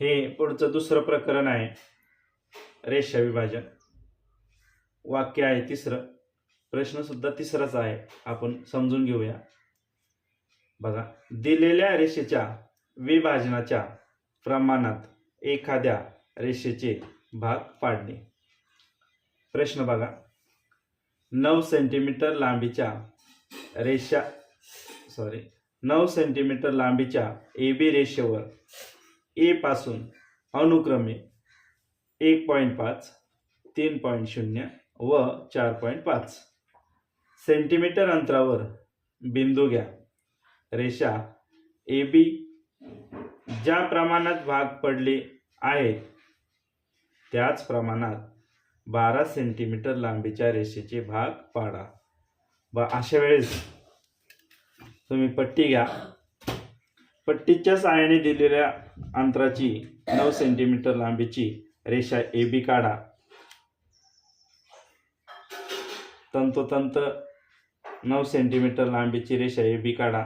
हे पुढचं दुसरं प्रकरण आहे. रेषा विभाजन. वाक्य आहे तिसरं. प्रश्नसुद्धा तिसराच आहे. आपण समजून घेऊया. बघा. दिलेल्या रेषेच्या विभाजनाच्या प्रमाणात एखाद्या रेषेचे भाग पाडणे. प्रश्न बघा. नऊ सेंटीमीटर लांबीच्या रेषा सॉरी नऊ सेंटीमीटर लांबीच्या ए बी रेषेवर ए पासून अनुक्रमे एक पॉईंट पाच तीन पॉईंट शून्य व चार पॉईंट पाच. सेंटीमीटर अंतरावर बिंदू घ्या. रेषा ए बी ज्या प्रमाणात भाग पडले आहेत त्याच प्रमाणात बारा सेंटीमीटर लांबीच्या रेषेचे भाग पाडा. व अशा वेळेस तुम्ही पट्टी घ्या. पट्टीच्या सहाय्याने दिलेल्या अंतराची नऊ सेंटीमीटर लांबीची रेषा ए बी काढा. तंतोतंत नऊ सेंटीमीटर लांबीची रेषा ए बी काढा.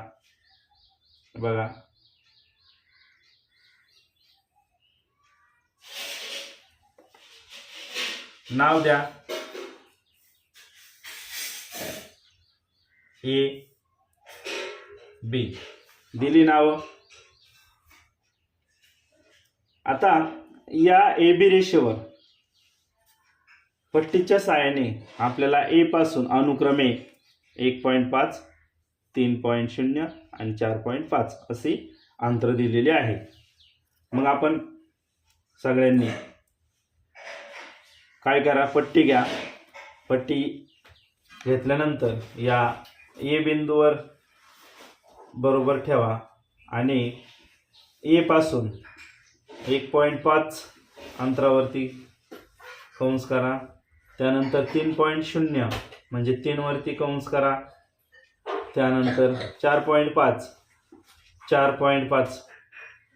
बघा. नाव द्या. A B. दिली नाव. आता या ए बी रेषेवर पट्टीच्या साहाय्याने आपल्याला ए पासून अनुक्रमे एक पॉईंट पाच तीन पॉईंट शून्य आणि चार पॉईंट पाच अशी अंतर दिलेली आहे. मग आपण सगळ्यांनी काय करा पट्टी घ्या. पट्टी घेतल्यानंतर या ए बिंदूवर बरोबर ठेवा. आणि ए पासून एक पॉईंट पाच अंतरावरती कंस करा. त्यानंतर तीन पॉईंट शून्य म्हणजे तीनवरती कंस करा. त्यानंतर चार पॉईंट पाच चार पॉईंट पाच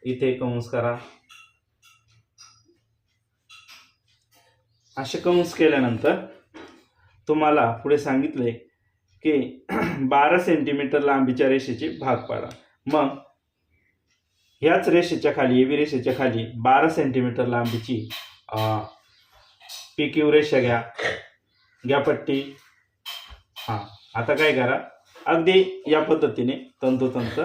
इथे कंस करा. असे कंस केल्यानंतर तुम्हाला पुढे सांगितले की बारा सेंटीमीटर लांबीच्या रेषेचे भाग पाडा. मग ह्याच रेषेच्या खाली एबी रेषेच्या खाली बारा सेंटीमीटर लांबीची पी क्यू रेषा घ्या. घ्या पट्टी. हां आता काय करा? अगदी या पद्धतीने तंतोतंत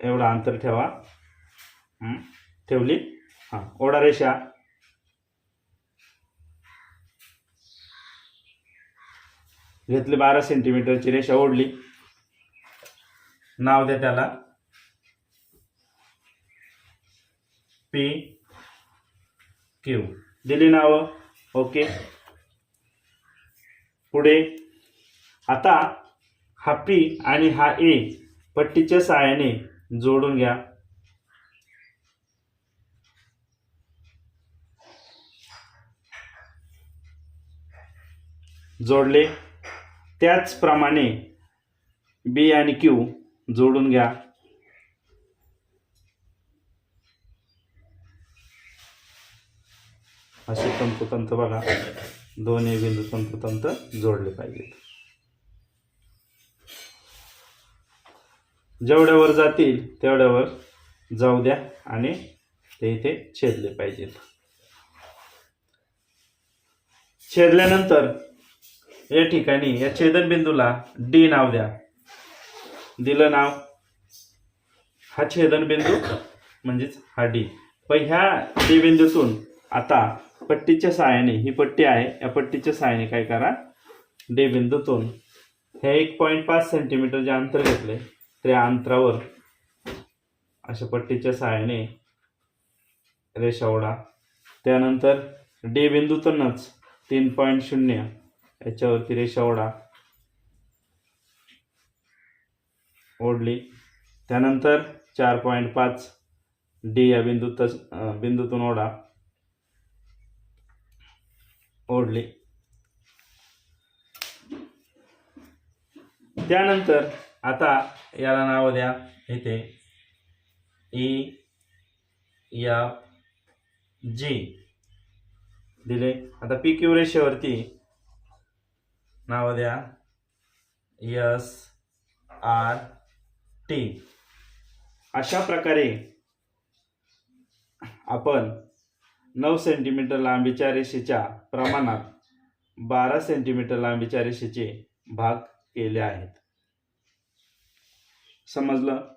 एवढं अंतर ठेवा. ठेवली. हां ओढा रेषा. घेतली बारा सेंटीमीटरची रेषा ओढली. नाव द्या त्याला. पी क्यू दिली नावं. ओके. पुढे. आता हा पी आणि हा ए पट्टीच्या सहाय्याने जोडून घ्या. जोडले. त्याचप्रमाणे बी आणि क्यू जोडून घ्या. असे तंतोतंत बघा. दोन्ही बिंदू तंतोतंत जोडले पाहिजेत. जेवढ्यावर जातील तेवढ्यावर जाऊ द्या आणि ते इथे छेदले पाहिजेत. छेदल्यानंतर या ठिकाणी या छेदनबिंदूला डी नाव द्या. दिलं नाव? हा छेदनबिंदू म्हणजेच हा डी पण ह्या डी बिंदूतून आता पट्टीच्या सहाय्याने ही पट्टी आहे या पट्टीच्या सहाय्याने काय करा? डी बिंदूतून. हे एक पॉईंट पाच सेंटीमीटर जे अंतर घेतले त्या अंतरावर अशा पट्टीच्या सहाय्याने रेषा ओढा. त्यानंतर डी बिंदूतूनच तीन पॉईंट शून्य. याच्यावरती रेषा ओढा. ओढली. त्यानंतर चार पॉईंट पाच डी या बिंदूत बिंदूतून ओढा. ओढली. त्यानंतर आता याला नाव द्या. इथे ई या जी दिले. आता पी क्यू रेषेवरती नाव द्या. S R T. अशा प्रकारे आपण नऊ सेंटीमीटर लांबीच्या रेषेच्या प्रमाणात बारा सेंटीमीटर लांबीच्या रेषेचे भाग केले आहेत. समजलं?